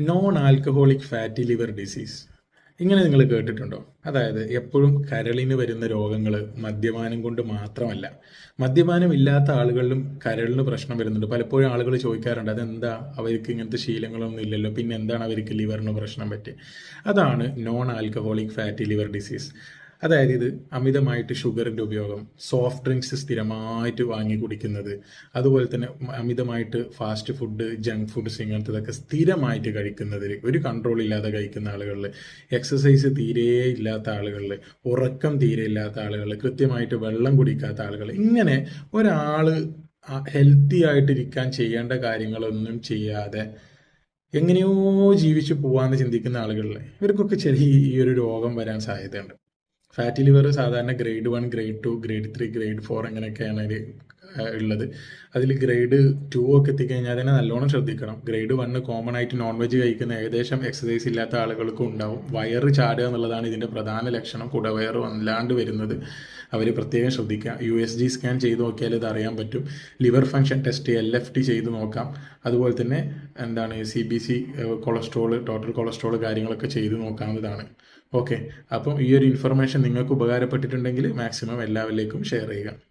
Non alcoholic fatty liver disease ഇങ്ങനെ നിങ്ങൾ കേട്ടിട്ടുണ്ടോ? അതായത് എപ്പോഴും കരളിന് വരുന്ന രോഗങ്ങൾ മദ്യപാനം കൊണ്ട് മാത്രമല്ല. മദ്യപാനം ഇല്ലാത്ത ആളുകളിലും കരളിന് പ്രശ്നം വരുന്നുണ്ട്. പലപ്പോഴും ആളുകൾ ചോദിക്കാറുണ്ട് അതെന്താ? അവർക്ക് ഇങ്ങനത്തെ ശീലങ്ങളൊന്നും ഇല്ലല്ലോ. പിന്നെ എന്താണ് അവർക്ക് ലിവറിന് പ്രശ്നം പറ്റിയത് അതാണ് non alcoholic fatty liver disease അതായത് ഇത് അമിതമായിട്ട് ഷുഗറിന്റെ ഉപയോഗം സോഫ്റ്റ് ഡ്രിങ്ക്സ് സ്ഥിരമായിട്ട് വാങ്ങി കുടിക്കുന്നത് അതുപോലെ തന്നെ അമിതമായിട്ട് ഫാസ്റ്റ് ഫുഡ് ജങ്ക് ഫുഡ്സ് ഇങ്ങനത്തതൊക്കെ സ്ഥിരമായിട്ട് കഴിക്കുന്നതിൽ ഒരു കൺട്രോൾ ഇല്ലാതെ കഴിക്കുന്ന ആളുകളിൽ എക്സസൈസ് തീരെ ഇല്ലാത്ത ആളുകളിൽ ഉറക്കം തീരെ ഇല്ലാത്ത ആളുകൾ കൃത്യമായിട്ട് വെള്ളം കുടിക്കാത്ത ആളുകൾ ഇങ്ങനെ ഒരാൾ ഹെൽത്തി ആയിട്ടിരിക്കാൻ ചെയ്യേണ്ട കാര്യങ്ങളൊന്നും ചെയ്യാതെ എങ്ങനെയോ ജീവിച്ചു പോവാന്ന് ചിന്തിക്കുന്ന ആളുകളിൽ ഇവർക്കൊക്കെ ചെറിയ ഈ ഒരു രോഗം വരാൻ സാധ്യതയുണ്ട്. ഫാറ്റി ലിവർ സാധാരണ grade one grade two grade three grade four അങ്ങനെയൊക്കെയാണ് ഇത് ഉള്ളത്. അതിൽ ഗ്രേഡ് ടു ഒക്കെ എത്തിക്കഴിഞ്ഞാൽ തന്നെ നല്ലോണം ശ്രദ്ധിക്കണം. ഗ്രേഡ് വണ്ണ് കോമൺ ആയിട്ട് നോൺ വെജ് കഴിക്കുന്ന ഏകദേശം എക്സസൈസ് ഇല്ലാത്ത ആളുകൾക്കും ഉണ്ടാവും. വയറ് ചാടുക എന്നുള്ളതാണ് ഇതിന്റെ പ്രധാന ലക്ഷണം. കുടവയറ് വല്ലാണ്ട് വരുന്നത് അവർ പ്രത്യേകം ശ്രദ്ധിക്കുക. യു എസ് ജി സ്കാൻ ചെയ്ത് നോക്കിയാൽ ഇത് അറിയാൻ പറ്റും. Liver function test L F T ചെയ്ത് നോക്കാം. അതുപോലെ തന്നെ എന്താണ് C B C cholesterol total cholesterol കാര്യങ്ങളൊക്കെ ചെയ്ത് നോക്കാവുന്നതാണ്. ഓക്കെ അപ്പം ഈ ഒരു ഇൻഫർമേഷൻ നിങ്ങൾക്ക് ഉപകാരപ്പെട്ടിട്ടുണ്ടെങ്കിൽ മാക്സിമം എല്ലാവരിലേക്കും ഷെയർ ചെയ്യുക.